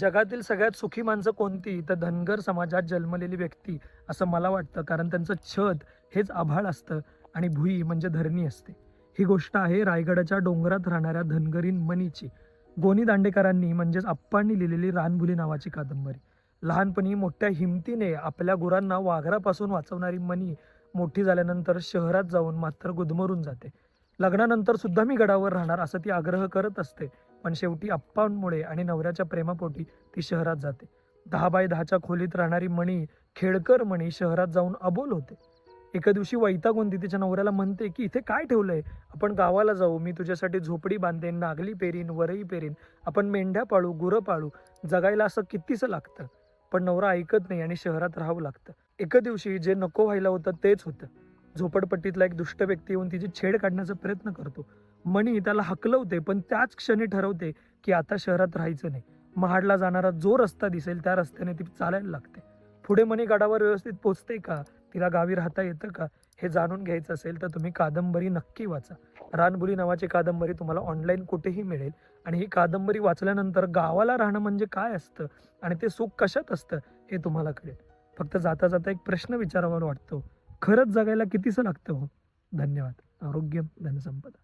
जगातील सगळ्यात सुखी माणसं कोणती? तर धनगर समाजात जन्मलेली व्यक्ती असं मला वाटतं. कारण त्यांचं छत हेच आभाळ असतं आणि भुई म्हणजे धरणी असते. ही गोष्ट आहे रायगडाच्या डोंगरात राहणाऱ्या धनगरीन मनीची. गोनी दांडेकरांनी म्हणजेच आप्पांनी लिहिलेली रानभुली नावाची कादंबरी. लहानपणी मोठ्या हिमतीने आपल्या गुरांना वाघरापासून वाचवणारी मनी मोठी झाल्यानंतर शहरात जाऊन मात्र गुदमरून जाते. लग्नानंतर सुद्धा मी गडावर राहणार असं ती आग्रह करत असते. पण शेवटी आप्पांमुळे आणि नवऱ्याच्या प्रेमापोटी ती शहरात जाते. दहा बाय दहाच्या खोलीत राहणारी मणी खेळकर मणी शहरात जाऊन अबोल होते. एका दिवशी वैतागून ती तिच्या नवऱ्याला म्हणते की इथे काय ठेवलंय? आपण गावाला जाऊ मी तुझ्यासाठी झोपडी बांधेन नागली पेरीन वरई पेरीन आपण मेंढ्या पाळू गुरं पाळू जगायला असं कितीसं लागतं? पण नवरा ऐकत नाही आणि शहरात राहावं लागतं. एका दिवशी जे नको व्हायला होतं तेच होतं. झोपडपट्टीतला एक दुष्ट व्यक्ती येऊन तिची छेड काढण्याचा प्रयत्न करतो. मणी त्याला हकलवते पण त्याच क्षणी ठरवते की आता शहरात राहायचं नाही. महाडला जाणारा जो रस्ता दिसेल त्या रस्त्याने ती चालायला लागते. पुढे मणी गडावर व्यवस्थित पोचते का? तिला गावी राहता येतं का? हे जाणून घ्यायचं असेल तर तुम्ही कादंबरी नक्की वाचा. रानबुली नावाची कादंबरी तुम्हाला ऑनलाईन कुठेही मिळेल. आणि ही कादंबरी वाचल्यानंतर गावाला राहणं म्हणजे काय असतं? आणि ते सुख कशात असतं? हे तुम्हाला कळेल. फक्त जाता जाता एक प्रश्न विचारावा वाटतो. खरंच जगायला कितीसं लागतं हो? धन्यवाद. आरोग्य धनसंपदा.